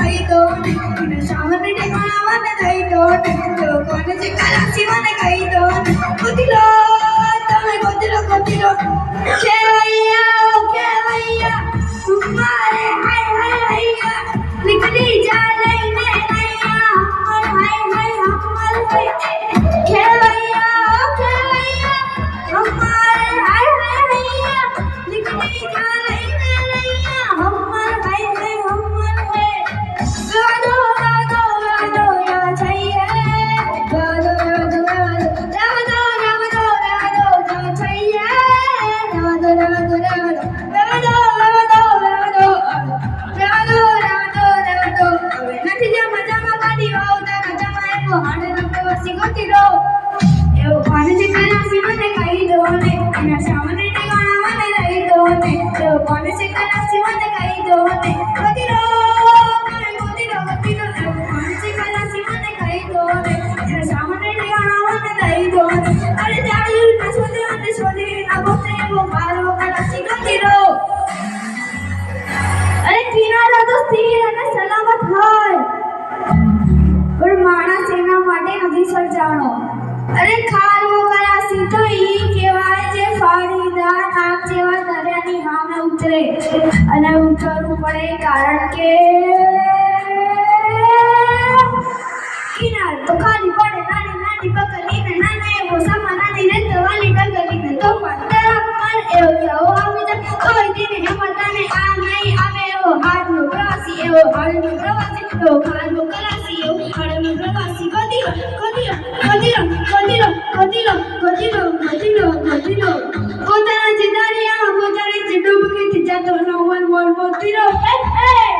దైతో శ్యామ బిడ్డ కావన్న దైతో కొనచి tirou. Eu quase de cara acima de caído, né? અરે ખારો કરાસી તો ઈ કહેવાય જે ફાડીદાર આગ જેવા દરિયાની હામે ઉતરે. અને ઉતરવું પડે કારણ કે দিও, আর মুখবাসী তো আর মুখবাসীও আর মুখবাসী কদিও কদিও কদিও কদিও কদিও কদিও কদিও কদিও কোতারা যে দাঁড়িয়ে আমার কোতারে যে ডুবকে যাতো নো ওয়ান ওয়ান কদিও হ্যাঁ হ্যাঁ